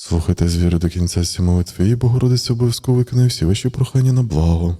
Слухайте з віри до кінця ці молитви, і Богородиця обов'язково виконає всі ваші прохання на благо.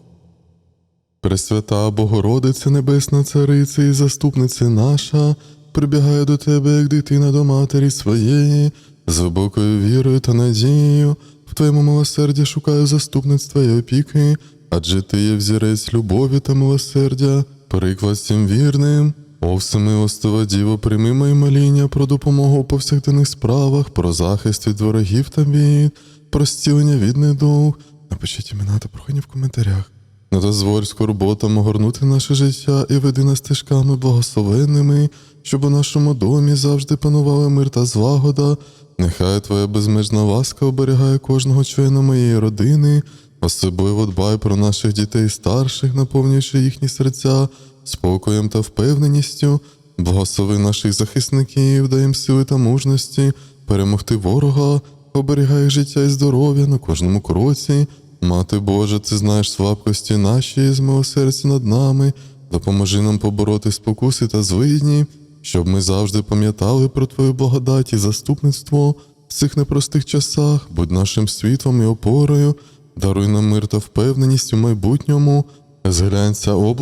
Пресвята Богородице Небесна Цариця і заступниця наша, прибігає до тебе, як дитина до матері своєї, з глибокою вірою та надією, в твоєму милосерді шукаю заступництва і опіки, адже ти є взірець любові та милосердя, приклад всім вірним. О всемилостива Діво, прийми моє моління про допомогу у повсякденних справах, про захист від ворогів та бід, про зцілення від недуг. Напишіть імена та прохання в коментарях. Не дозволь скорботам огорнути наше життя і веди нас стежками благословенними, щоб у нашому домі завжди панували мир та злагода. Нехай Твоя безмежна ласка оберігає кожного члена моєї родини, особливо дбай про наших дітей старших, наповнюючи їхні серця спокоєм та впевненістю. Благослови наших захисників, дай їм сили та мужності, перемогти ворога, оберігай життя і здоров'я на кожному кроці. Мати Божа, ти знаєш слабкості наші, змилосердя над нами, допоможи нам побороти спокуси та злидні, щоб ми завжди пам'ятали про Твою благодать і заступництво в цих непростих часах, будь нашим світлом і опорою, даруй нам мир та впевненість у майбутньому. Зглянься, о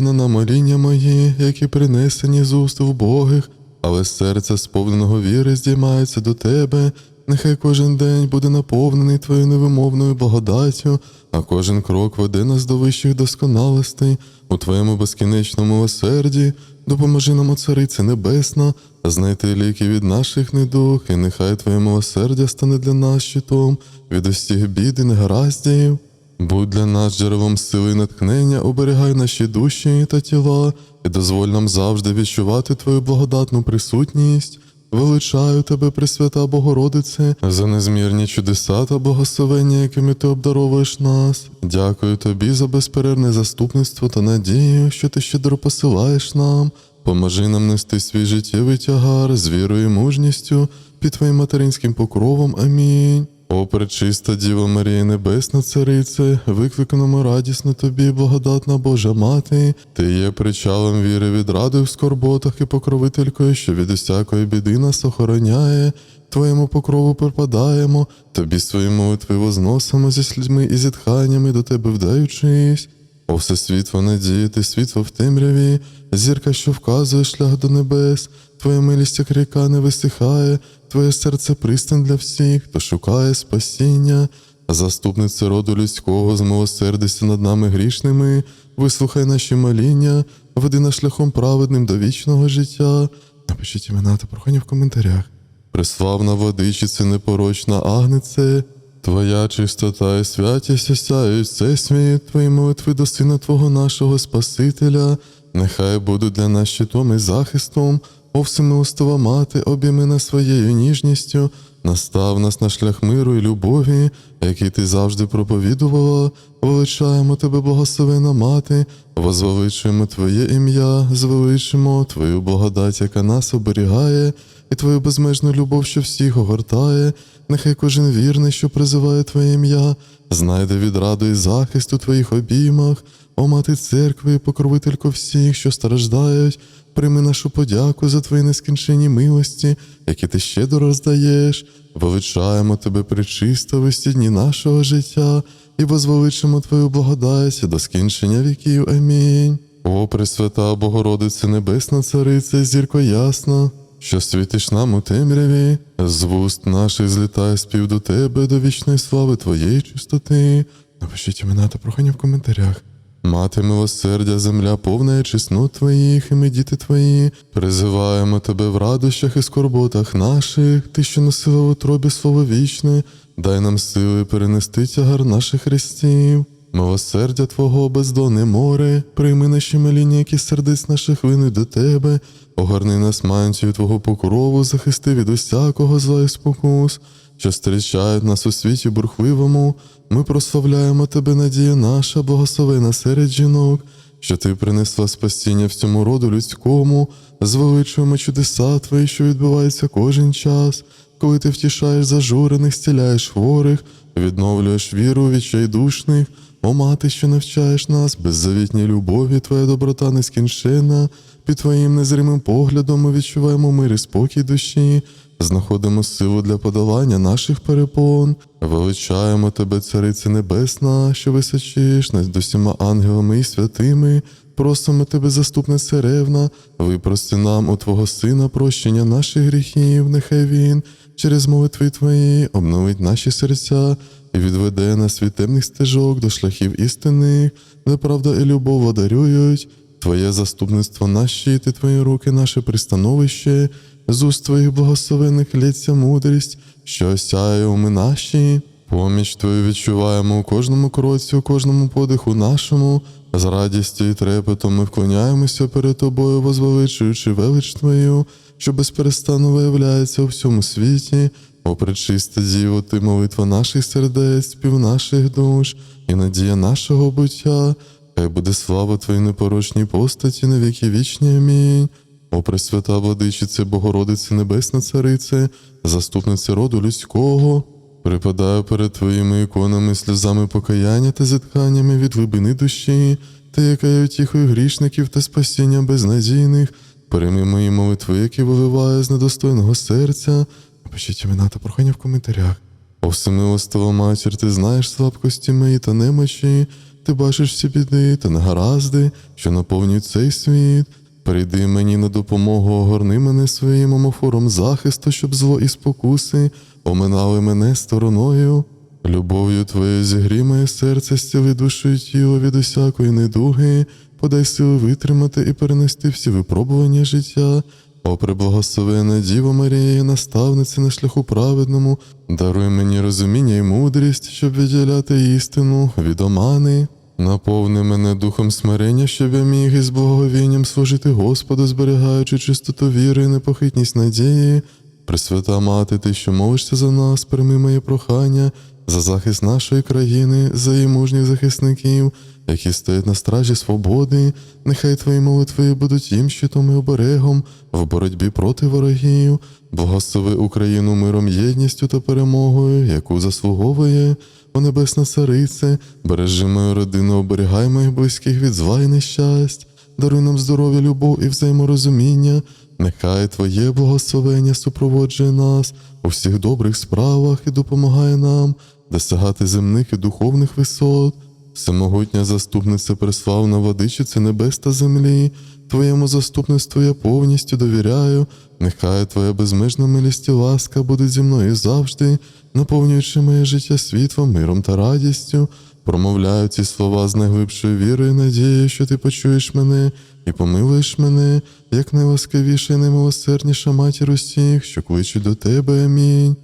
на моління мої, які принесені з уст вбогих, але з серця сповненого віри здіймається до тебе. Нехай кожен день буде наповнений твоєю невимовною благодаттю, а кожен крок веде нас до вищих досконалостей у твоєму безкінечному милосерді. Допоможи нам, о Цариця Небесна, знайти ліки від наших недуг, і нехай Твоє милосердя стане для нас щитом від усіх бід і негараздів. Будь для нас джерелом сили і натхнення, оберігай наші душі та тіла, і дозволь нам завжди відчувати Твою благодатну присутність. Величаю тебе, Пресвята Богородице, за незмірні чудеса та благословення, якими ти обдаровуєш нас. Дякую тобі за безперервне заступництво та надію, що ти щедро посилаєш нам. Поможи нам нести свій життєвий тягар з вірою і мужністю під твоїм материнським покровом. Амінь. О, пречиста Діва Марія Небесна Царице, викликаному радісно тобі, благодатна Божа Мати, ти є причалом віри від ради в скорботах і покровителькою, що від усякої біди нас охороняє. Твоєму покрову припадаємо, тобі свої молитви возносимо зі слідьми і зітханнями до тебе вдаючись. О, все світло надії, ти світло в темряві, зірка, що вказує шлях до небес, твоя милість, як ріка не висихає, твоє серце пристань для всіх, хто шукає спасіння. Заступниця роду людського, змилосердися над нами грішними, вислухай наші моління, веди нас шляхом праведним до вічного життя. Напишіть імена та прохання в коментарях. Преславна водичице, непорочна агнице, Твоя чистота і святість осяють цей світ, Твої молитви до Сина Твого нашого Спасителя, нехай будуть для нас щитом і захистом, о всемилостива мати, обійми своєю ніжністю, настав нас на шлях миру і любові, який ти завжди проповідувала, величаємо тебе, благословена мати, возвеличуємо Твоє ім'я, звеличимо Твою благодать, яка нас оберігає, і Твою безмежну любов, що всіх огортає. Нехай кожен вірний, що призиває Твоє ім'я, знайде відраду і захист у Твоїх обіймах, о мати церкви, покровителько всіх, що страждають, прийми нашу подяку за Твої нескінченні милості, які ти щедро роздаєш. Величаємо Тебе причисто в усі дні нашого життя і возвеличимо Твою благодать до скінчення віків. Амінь. О, Пресвята Богородице Небесна Цариця, зірко ясна, що світиш нам у темряві, з вуст наших злітає спів до тебе, до вічної слави Твоєї чистоти. Напишіть імена та прохання в коментарях. Мати милосердя, земля повна чеснот Твоїх, і ми, діти Твої, призиваємо Тебе в радощах і скорботах наших, Ти, що носила в утробі слово вічне, дай нам сили перенести тягар наших хрестів. Милосердя Твого бездонне море, прийми наші моління, які сердець наших вини до Тебе, огорни нас мантію Твого покрову, захисти від усякого зла і спокус, що зустрічають нас у світі бурхливому. Ми прославляємо Тебе, надія наша, благословена серед жінок, що Ти принесла спасіння всьому роду людському, звеличуємо чудеса Твої, що відбуваються кожен час, коли ти втішаєш зажурених, зціляєш хворих, відновлюєш віру відчайдушних. О мати, що навчаєш нас, беззавітній любові, Твоя доброта нескінченна, під Твоїм незримим поглядом ми відчуваємо мир і спокій душі. Знаходимо силу для подолання наших перепон, величаємо тебе, Царице Небесна, що височиш над усіма ангелами і святими. Просимо тебе, заступниця ревна, випрости нам у Твого Сина прощення наших гріхів, нехай Він через молитви Твої обновить наші серця і відведе нас від темних стежок до шляхів істинних, де правда і любов водарюють. Твоє заступництво наш щит і Твої руки наше пристановище, з уст Твоїх благословених лється мудрість, що осяє уми наші. Поміч Твою відчуваємо у кожному кроці, у кожному подиху нашому. З радістю і трепетом ми вклоняємося перед Тобою, возвеличуючи велич Твою, що безперестанно виявляється у всьому світі. О, пречиста Діво, Ти молитва наших сердець, спів наших душ і надія нашого буття. Хай буде слава Твоїй непорочній постаті на віки вічні. Амінь. О, Пресвята Владичице, Богородице Небесна Царице, заступнице роду людського, припадаю перед Твоїми іконами, сльозами покаяння та зітканнями від глибини душі, та яка є утіхою грішників та спасіння безнадійних, прийми мої молитви, які виливаю з недостойного серця. Напишіть імена та прохання в коментарях. О всемилостива матір, ти знаєш слабкості мої та немочі, ти бачиш всі біди та негаразди, що наповнюють цей світ. Прийди мені на допомогу, огорни мене своїм омофором захисту, щоб зло і спокуси оминали мене стороною. Любов'ю твоєю зігрій моє серце, зціли душу і тіло від усякої недуги, подай сили витримати і перенести всі випробування життя. О, преблагословена Діво Марія, наставниця на шляху праведному, даруй мені розуміння і мудрість, щоб відділяти істину від омани. Наповни мене духом смирення, щоб я міг із благовінням служити Господу, зберігаючи чистоту віри і непохитність надії. Пресвята мати, ти, що молишся за нас, прийми моє прохання за захист нашої країни, за її мужніх захисників, які стоять на стражі свободи. Нехай твої молитви будуть їм щитом і оберегом в боротьбі проти ворогів. Благослови Україну миром, єдністю та перемогою, яку заслуговує. О Небесна Царице, бережи мою родину, оберігай моїх близьких від зла і нещасть, даруй нам здоров'я, любов і взаєморозуміння. Нехай Твоє благословення супроводжує нас у всіх добрих справах і допомагає нам досягати земних і духовних висот. Всемогутня заступниця преславна владичиця небес та землі, Твоєму заступництву я повністю довіряю. Нехай Твоя безмежна милість і ласка буде зі мною завжди, наповнюючи моє життя світлом, миром та радістю. Промовляю ці слова з найглибшою вірою і надією, що ти почуєш мене і помилуєш мене, як найласкавіша і наймилосердніша матір усіх, що кличуть до тебе. Амінь.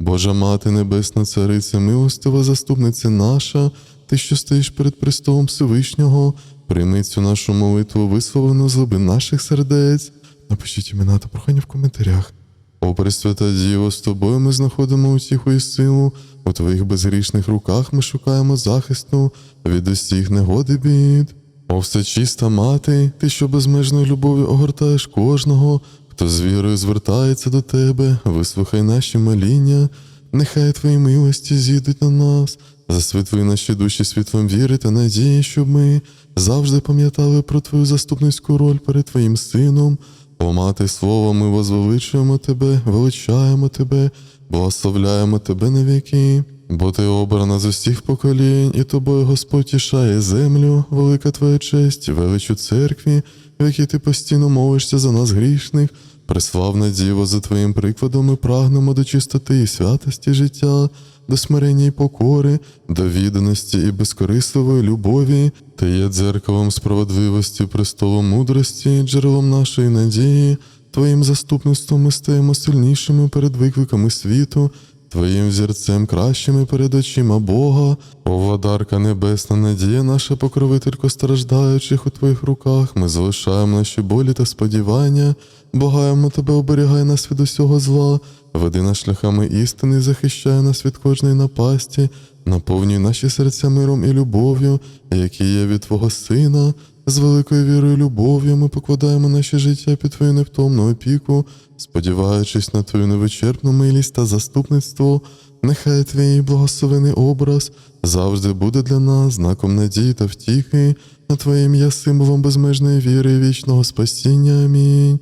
Божа Мати Небесна Цариця, милостива заступниця наша, ти, що стоїш перед престолом Всевишнього, прийми цю нашу молитву, висловлену з глибин наших сердець. Напишіть імена та прохання в коментарях. О, Пресвята Діво, з тобою ми знаходимо утіху і силу. У твоїх безгрішних руках ми шукаємо захисту від усіх негод і бід. О, всечиста мати, ти, що безмежною любов'ю огортаєш кожного, хто з вірою звертається до тебе, вислухай наші моління, нехай твої милості зійдуть на нас, засвітли наші душі світлом віри та надії, щоб ми завжди пам'ятали про твою заступницьку роль перед твоїм сином. О, мати слово, ми возвеличуємо тебе, величаємо тебе, благословляємо тебе на віки. Бо ти обрана з усіх поколінь, і тобою Господь тішає землю, велика твоя честь, велич у церкві, в якій ти постійно молишся за нас грішних. Преславна Діво, за твоїм прикладом ми прагнемо до чистоти і святості життя, до смирення і покори, до відданості і безкорисливої любові, ти є дзеркалом справедливості, престолом мудрості, джерелом нашої надії. Твоїм заступництвом ми стаємо сильнішими перед викликами світу, Твоїм взірцем кращими перед очима Бога, о владарка небесна надія, наша покровителько страждаючих у Твоїх руках, ми залишаємо наші болі та сподівання, богаємо Тебе, оберігай нас від усього зла, веди нас шляхами істини, захищай нас від кожної напасті, наповнюй наші серця миром і любов'ю, які є від Твого Сина. З великою вірою і любов'ю ми покладаємо наше життя під Твою невтомну опіку, сподіваючись на Твою невичерпну милість та заступництво, нехай Твій благословений образ завжди буде для нас знаком надії та втіхи, на Твоє ім'я символом безмежної віри і вічного спасіння. Амінь.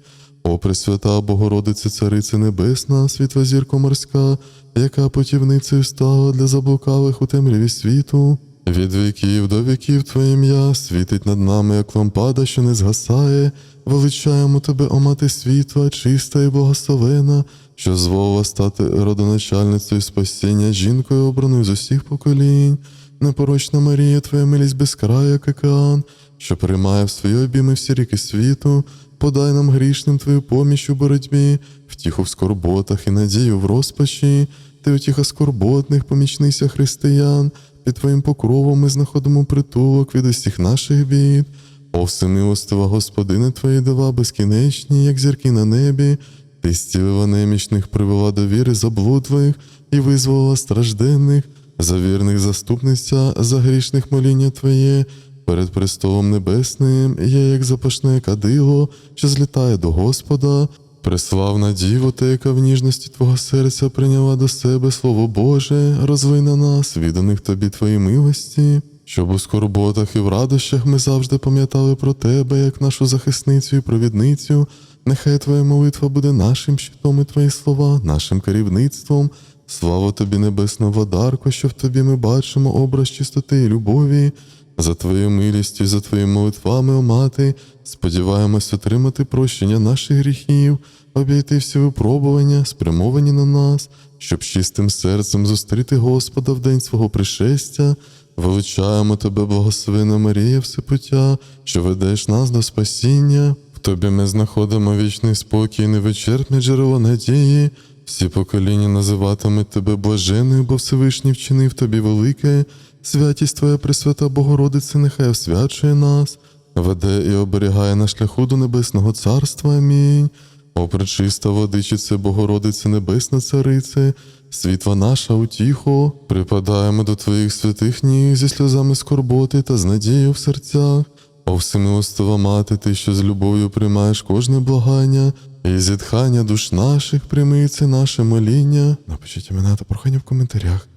О Пресвята Богородице, Царице Небесна, світла зірко морська, яка путівницею стала для заблукалих у темряві світу. Від віків до віків Твоє ім'я світить над нами, як лампада, що не згасає. Величаємо Тебе, о мати світла, чиста і благословена, що зволила стати родоначальницею спасіння жінкою обраною з усіх поколінь. Непорочна Марія, Твоя милість безкрая, як океан, що приймає в свої обійми всі ріки світу, подай нам грішним Твою поміч у боротьбі, втіху в скорботах і надію в розпачі. Ти утіха скорботних, помічниця християн, під Твоїм покровом ми знаходимо притулок від усіх наших бід. О всемилостива Господине Твої дива безкінечні, як зірки на небі, Ти зцілила немічних, привела до віри заблудливих і визволила стражденних, за вірних заступниця, за грішних моління Твоє, перед престолом небесним є, як запашне кадило, що злітає до Господа. Преславна діво, та яка в ніжності Твого серця прийняла до себе Слово Боже, розвий на нас, відданих Тобі Твої милості, щоб у скорботах і в радощах ми завжди пам'ятали про Тебе, як нашу захисницю і провідницю. Нехай Твоя молитва буде нашим щитом і Твої слова, нашим керівництвом. Слава Тобі, небесна владарко, що в Тобі ми бачимо образ чистоти і любові. За Твоєю милістю, і за Твоїми молитвами, о мати, сподіваємось отримати прощення наших гріхів, обійти всі випробування, спрямовані на нас, щоб чистим серцем зустріти Господа в день свого пришестя. Величаємо Тебе, благословена Марія, Всепуття, що ведеш нас до спасіння. В Тобі ми знаходимо вічний спокій, невичерпне джерело надії. Всі покоління називатимуть Тебе блаженною, бо Всевишній вчинив Тобі велике. Святість Твоя Пресвята Богородице, нехай освячує нас, веде і оберігає на шляху до Небесного Царства. Амінь. О, пречиста водичице, Богородице, Небесна Царице, світла наша утіхо, припадаємо до Твоїх святих ніг зі сльозами скорботи та з надією в серцях. О, всемилостива мати, ти, що з любов'ю приймаєш кожне благання, і зітхання душ наших прийми це наше моління. Напишіть імена та прохання в коментарях.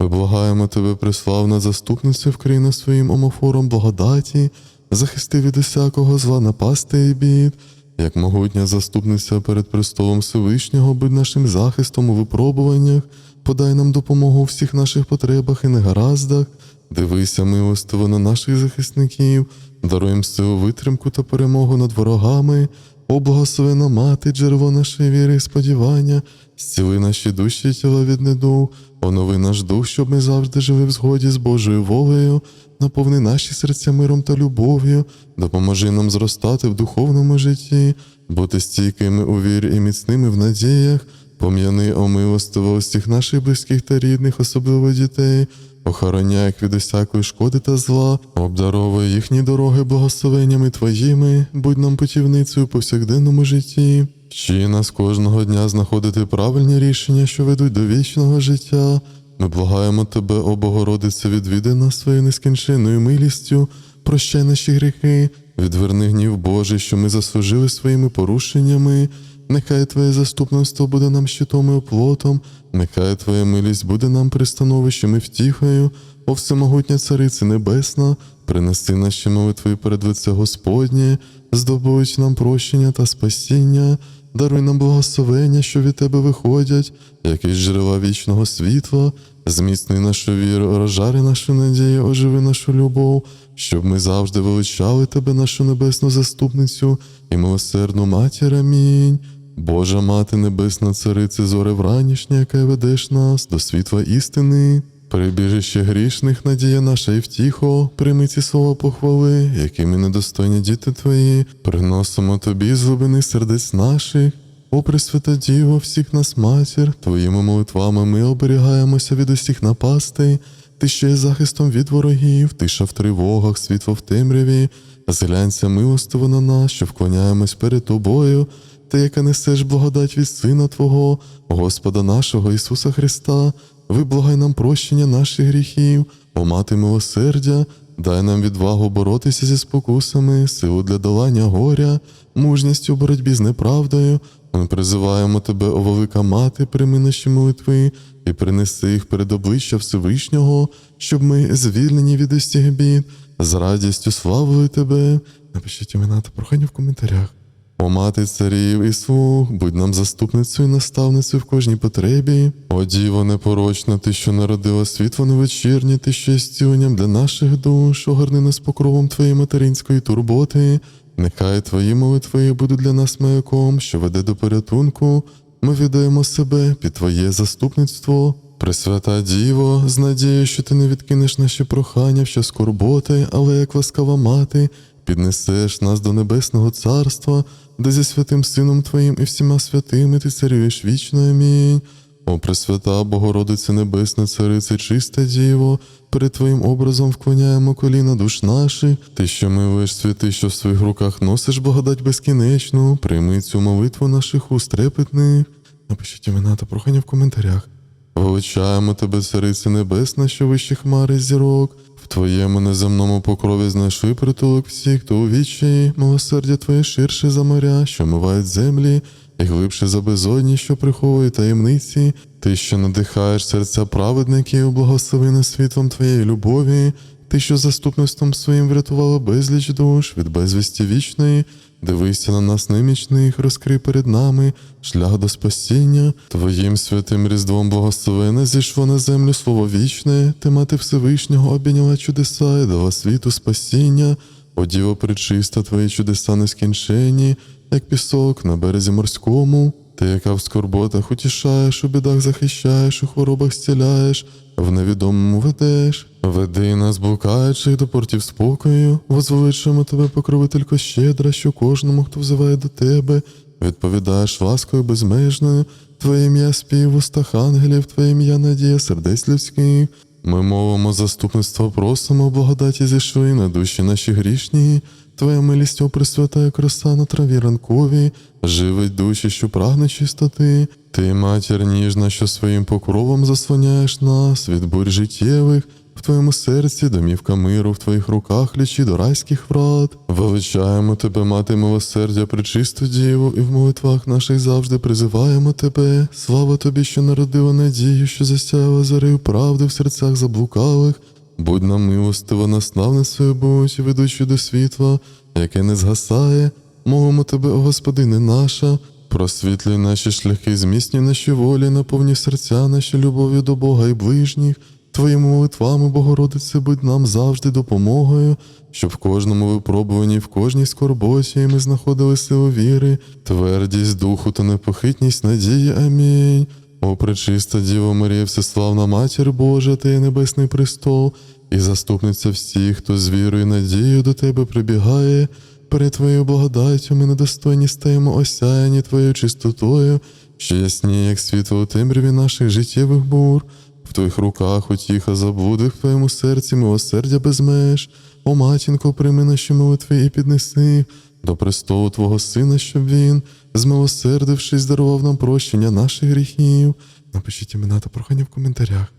Ми благаємо тебе, преславна заступниця Вкраїна своїм омофором благодаті, захисти від усякого зла напасти і бід, як могутня заступниця перед престолом Всевишнього, будь нашим захистом у випробуваннях, подай нам допомогу у всіх наших потребах і негараздах, дивися милостиво на наших захисників, даруй силу витримку та перемогу над ворогами. О, благословена мати, джерело нашої віри і сподівання, зціли наші душі і тіла від недуг, онови наш дух, щоб ми завжди жили в згоді з Божою волею, наповни наші серця миром та любов'ю, допоможи нам зростати в духовному житті, бути стійкими у вірі і міцними в надіях, пом'яни о милостиво наших близьких та рідних, особливо дітей, охороняй від усякої шкоди та зла, обдаровуй їхні дороги благословеннями Твоїми, будь нам путівницею у повсякденному житті. Вчи нас кожного дня знаходити правильні рішення, що ведуть до вічного життя. Ми благаємо Тебе, о Богородице, відвідай нас своєю нескінченною милістю, прощай наші гріхи, відверни гнів Божий, що ми заслужили своїми порушеннями. Нехай Твоє заступництво буде нам щитом і оплотом, нехай Твоя милість буде нам пристановищем і втіхою, о всемогутня Царице Небесна, принеси наші молитви перед лице Господнє, здобудь нам прощення та спасіння, даруй нам благословення, що від Тебе виходять, як із джерела вічного світла, зміцни нашу віру, розжари нашу надію, оживи нашу любов, щоб ми завжди величали Тебе, нашу небесну заступницю і милосердну матір. Амінь. Божа мати небесна царице, зоре вранішня, яка ведеш нас до світла істини. Прибіжище грішних, надія наша і втіхо, прийми ці слова похвали, якими недостойні діти твої, приносимо тобі з глибини сердець наших. О, Пресвята Діво, всіх нас матір, твоїми молитвами ми оберігаємося від усіх напастей, ти ще є захистом від ворогів, тиша в тривогах, світло в темряві, зглянься милостиво на нас, що вклоняємось перед тобою, ти, яка несеш благодать від Сина Твого, Господа нашого Ісуса Христа, виблагай нам прощення наших гріхів, о мати милосердя, дай нам відвагу боротися зі спокусами, силу для долання горя, мужність у боротьбі з неправдою. Ми призиваємо тебе, о велика мати, прийми наші молитви і принеси їх перед обличчя Всевишнього, щоб ми, звільнені від усіх бід, з радістю славили тебе. Напишіть імена та прохання в коментарях. О мати царів і слуг, будь нам заступницею і наставницею в кожній потребі. О діво непорочна, ти, що народила світло невечірнє, ти що є зціленням для наших душ, огорни нас покровом твоєї материнської турботи. Нехай твої молитви будуть для нас маяком, що веде до порятунку. Ми віддаємо себе під Твоє заступництво. Пресвята Діво, з надією, що ти не відкинеш наші прохання в час скорботи, але як ласкава мати, піднесеш нас до небесного царства, де зі святим Сином Твоїм і всіма святими ти царюєш вічно. Амінь. О, Пресвята Богородице Небесна, Царице, чиста Діво, перед Твоїм образом вклоняємо коліна душ наших, ти, що милуєш святи, що в своїх руках носиш благодать безкінечну, прийми цю молитву наших уст трепетних. Напишіть імена та прохання в коментарях. Величаємо тебе, Царице Небесна, що вище хмари зірок. В твоєму неземному покрові знайшли притулок всіх, хто у вічі, милосердя твоє ширше за моря, що мивають землі, і глибше за безодні, що приховує таємниці. Ти, що надихаєш серця праведників, благослови нас світлом твоєї любові. Ти, що заступництвом своїм врятувала безліч душ від безвісті вічної, дивися на нас немічних, розкрий перед нами шлях до спасіння. Твоїм святим різдвом благословена зійшло на землю слово вічне, ти мати Всевишнього обійняла чудеса і дала світу спасіння. О Діво пречиста, твої чудеса нескінчені, як пісок на березі морському. Ти, яка в скорботах утішаєш, у бідах захищаєш, у хворобах зціляєш, в невідомому ведеш. Веди нас, блукаючих до портів спокою, возвеличуємо тебе, покровителько щедра, що кожному, хто взиває до тебе, відповідаєш ласкою безмежною, Твоє ім'я спів устах ангелів, Твоє ім'я надія сердець людських. Ми мовимо заступництво, просимо, благодаті зійшли на душі наші грішні. Твоя милість, о пресвятая краса на траві ранкові, живить душі, що прагне чистоти. Ти, матір ніжна, що своїм покровом заслоняєш нас від бурь життєвих. В твоєму серці домівка миру, в твоїх руках ключі до райських врат. Величаємо тебе, мати милосердя, пречисту діву, і в молитвах наших завжди призиваємо тебе. Слава тобі, що народила надію, що засяяла зарею правди в серцях заблукалих. Будь нам милостива, наставницею будь, ведучи до світла, яке не згасає. Мовимо тебе, о Господине наша, просвітлюй наші шляхи, зміцнюй наші волі, наповні серця наші любов'ю до Бога і ближніх. Твоїми молитвами, Богородице, будь нам завжди допомогою, щоб в кожному випробуванні, в кожній скорботі ми знаходили силу віри, твердість духу та непохитність надії. Амінь. О, пречиста Діво Марія, всеславна Матір Божа, ти небесний престол, і заступниця всіх, хто з вірою і надією до тебе прибігає. Перед Твоєю благодаттю ми недостойні стаємо осяяні Твоєю чистотою, що ясні, як світло у темряві наших життєвих бур. В твоїх руках утіха заблуди, в твоєму серці милосердя без меж. О, матінко, прийми наші молитви і піднеси до престолу Твого Сина, щоб він, змилосердившись, дарував нам прощення наших гріхів. Напишіть імена та прохання в коментарях.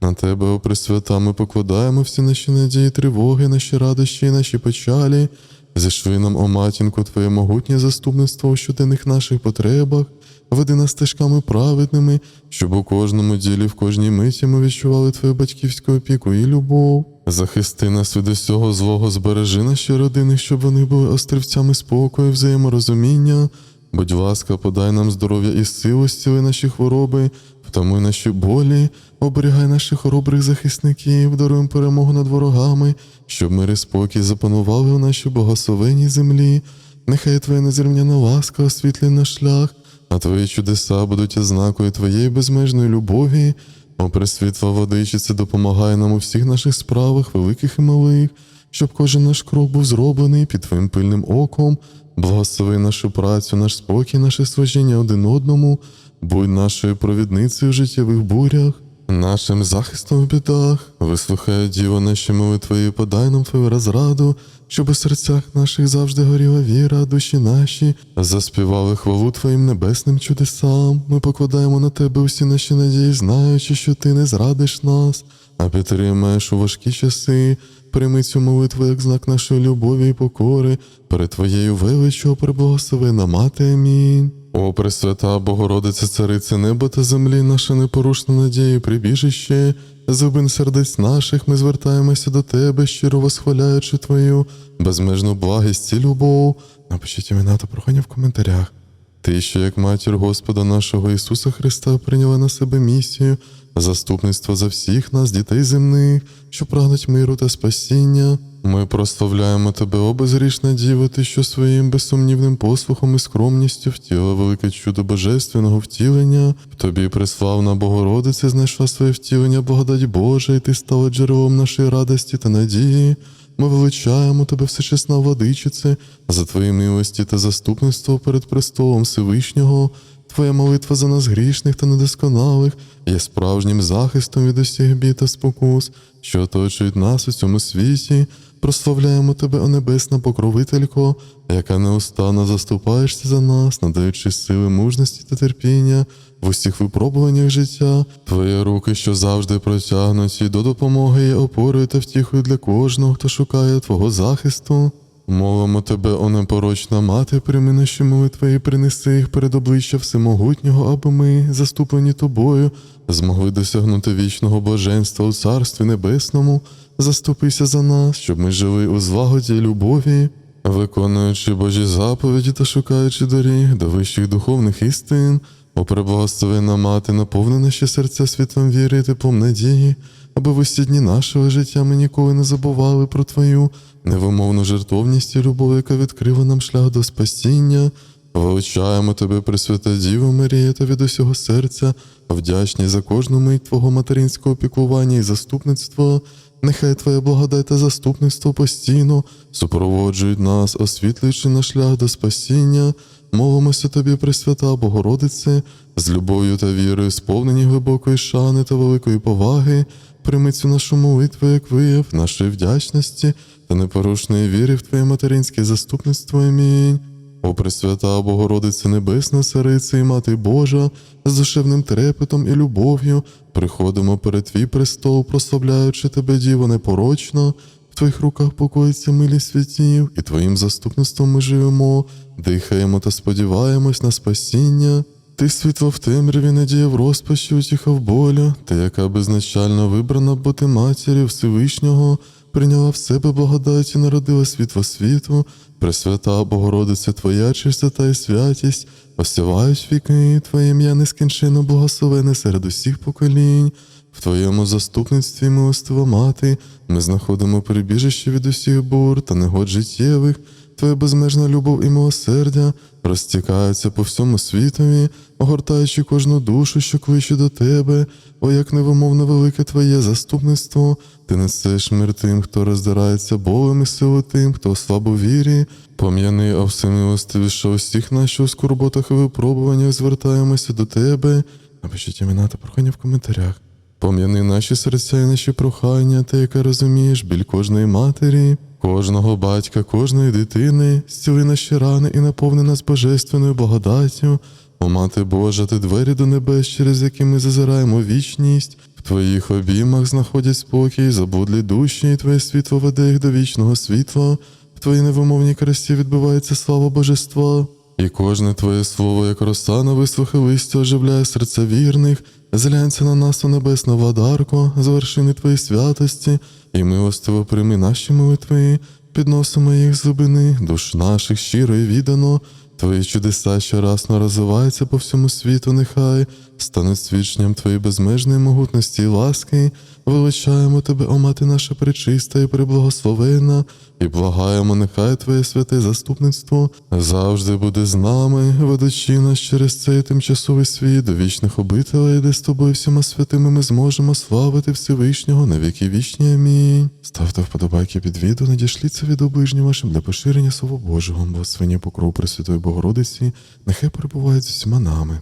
На тебе, о Пресвята, ми покладаємо всі наші надії, тривоги, наші радощі і наші печалі. Зішви нам, о матінку, Твоє могутнє заступництво у щоденних наших потребах, веди нас стежками праведними, щоб у кожному ділі, в кожній миті ми відчували Твою батьківську опіку і любов. Захисти нас від усього злого, збережи наші родини, щоб вони були острівцями спокою, взаєморозуміння. Будь ласка, подай нам здоров'я і силу, зціли наші хвороби, втамуй наші болі, оберігай наших хоробрих захисників, даруємо перемогу над ворогами, щоб мир і спокій запанували у нашій благословенній землі. Нехай Твоя незрівняна ласка освітлює наш шлях, а Твої чудеса будуть ознакою Твоєї безмежної любові. О, Пресвітла Водичице, допомагай нам у всіх наших справах, великих і малих, щоб кожен наш крок був зроблений під Твоїм пильним оком. Благослови нашу працю, наш спокій, наше служіння один одному, будь нашою провідницею в життєвих бурях, нашим захистом в бідах, вислухай, Діво, наші молитви і подай нам Твою розраду, щоб у серцях наших завжди горіла віра, душі наші заспівали хвалу Твоїм небесним чудесам. Ми покладаємо на Тебе усі наші надії, знаючи, що Ти не зрадиш нас, а підтримаєш у важкі часи. Прийми цю молитву як знак нашої любові і покори, перед Твоєю величчю, преблагословена мати. Амінь. О, Пресвята Богородице, Царице неба та землі, наша непорушна надія і прибіжище, зубин сердець наших, ми звертаємося до тебе, щиро восхваляючи твою безмежну благість і любов. Напишіть імена та прохання в коментарях. Ти, що як матір Господа нашого Ісуса Христа прийняла на себе місію, заступництво за всіх нас, дітей земних, що прагнуть миру та спасіння. Ми прославляємо тебе, о безгрішна Діво, ти, що своїм безсумнівним послухом і скромністю втілила велике чудо божественного втілення. Тобі преславна Богородиця знайшла своє втілення, благодать Божа, і ти стала джерелом нашої радості та надії. Ми величаємо тебе, всечесна владичице, за твої милості та заступництво перед престолом Всевишнього. Твоя молитва за нас грішних та недосконалих є справжнім захистом від усіх бід та спокус, що оточують нас у цьому світі. Прославляємо тебе, о небесна покровителько, яка неустанно заступаєшся за нас, надаючи сили мужності та терпіння в усіх випробуваннях життя. Твої руки, що завжди протягнуті до допомоги, є опорою та втіхою для кожного, хто шукає Твого захисту. Мовимо тебе, о непорочна мати, прийми наші молитви і принеси їх перед обличчя всемогутнього, аби ми, заступлені тобою, змогли досягнути вічного блаженства у Царстві Небесному. Заступися за нас, щоб ми жили у злагоді й любові, виконуючи Божі заповіді та шукаючи доріг до вищих духовних істин. О преблагословенна мати, наповни наші серця світлом віри і теплом надії, аби в усі дні нашого життя ми ніколи не забували про Твою невимовну жертовність і любов, яка відкрила нам шлях до спасіння. Величаємо тебе, Пресвята Діва Марія, та від усього серця, вдячні за кожну мить Твого материнського піклування і заступництва. Нехай Твоя благодать та заступництво постійно супроводжують нас, освітлюючи наш шлях до спасіння. Молимося тобі, Пресвята Богородице, з любов'ю та вірою, сповнені глибокої шани та великої поваги. Прийми цю нашу молитву, як вияв нашої вдячності та непорушної віри в Твоє материнське заступництво. Амінь. О Пресвята Богородице Небесна, Цариця і Мати Божа, з душевним трепетом і любов'ю приходимо перед Твій престол, прославляючи Тебе, Діво, непорочно. В Твоїх руках покоїться милість святів, і Твоїм заступництвом ми живемо, дихаємо та сподіваємось на спасіння. Ти світло в темряві, надія в розпачі, в болю, ти, яка безначально вибрана бути матір'ю Всевишнього, прийняла в себе благодать і народила світло світу, Пресвята Богородиця Твоя чистота і святість, осявають віки, Твоє ім'я нескінченно благословене серед усіх поколінь. В Твоєму заступництві, милостива мати, ми знаходимо прибіжище від усіх бур та негод життєвих. Твоя безмежна любов і милосердя розтікаються по всьому світові, огортаючи кожну душу, що кличе до тебе, о, як невимовно велике Твоє заступництво, ти несеш мир тим, хто роздирається болем і силу тим, хто слабо вірі. Пом'яни, о всемилостивіше усіх наших скорботах і випробуваннях звертаємося до тебе. Напишіть імена та прохання в коментарях. Пом'яни наші серця і наші прохання, ти, яка розумієш біль кожної матері, кожного батька, кожної дитини, зціли наші рани і наповни нас божественною благодаттю. О мати Божа, ти двері до небес, через які ми зазираємо вічність. В твоїх обіймах знаходять спокій, заблудлі душі, і твоє світло веде їх до вічного світла. В твоїй невимовній красі відбувається слава божества. І кожне твоє слово, як роса на висохе листя, оживляє серця вірних, зглянься на нас, о небесна владарко, з вершини твоєї святості, і милостиво прийми наші молитви, підносимо їх з глибини, душ наших щиро і віддано. Твої чудеса щоразно розвиваються по всьому світу, нехай стануть свідченням Твоєї безмежної могутності і ласки. Величаємо Тебе, о мати наша пречиста і преблагословена, і благаємо, нехай Твоє святе заступництво завжди буде з нами, ведучи нас через цей тимчасовий світ до вічних обителей, де з тобою всіма святими ми зможемо славити Всевишнього на віки вічні. Амінь. Ставте вподобайки під відео, надішліться від оближнім вашим для поширення Слова Божого, благословення покров Пресвятої Богородиці, нехай перебувають з усіма нами.